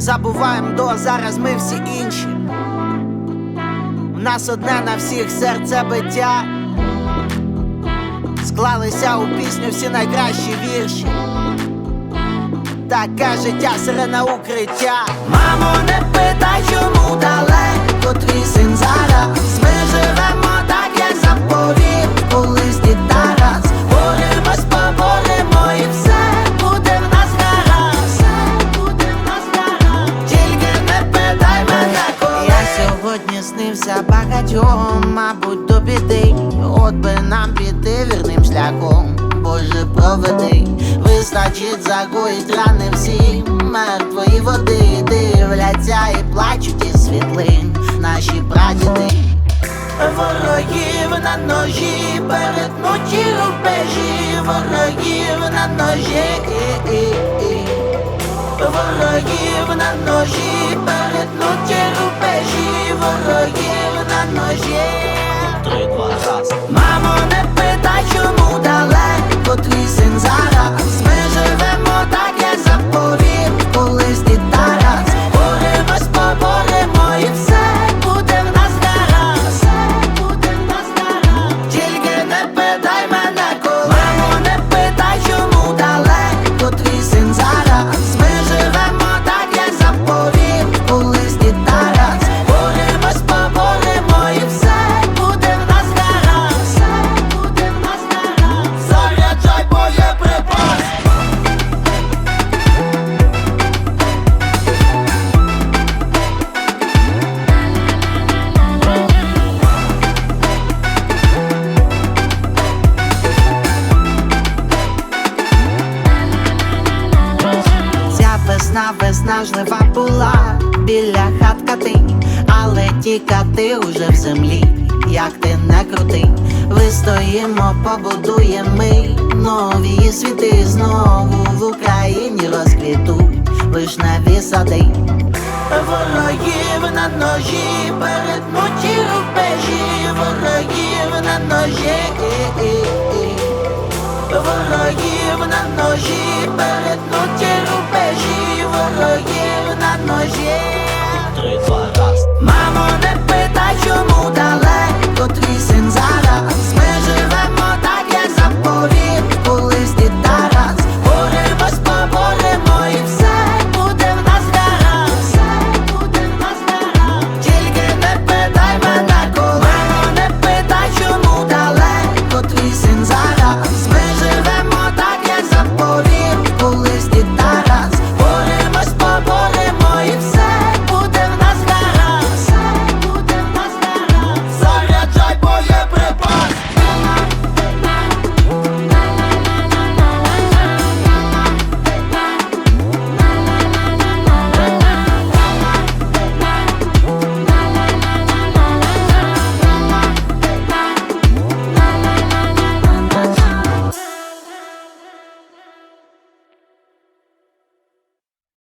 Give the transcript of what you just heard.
забуваємо до зараз ми всі інші. У нас одне на всіх серце биття. Склалися у пісню всі найкращі вірші. Таке життя сирена укриття. Мамо, не питай, чому сьогодні снився багатьом, мабуть, до біди. От би нам піти вірним шляхом. Боже, проведи, вистачить загоїть рани всі мертвої води дивляться і плачуть із світлин наші прадіди. Ворогів на ножі, перетнуті рубежі, ворогів на ножі, ворогів на ножі, перетнуті ворогів на ножі. Весна виснажлива була. Біля хат кати, але ті кати уже в землі, як ти не крути, вистоїмо, побудуємо ми нові світи знову в Україні розквітуть. Вишневі сади. Ворогів на ножі, перетнуті рубежі, ворогів на ножі. Ворогів на ножі,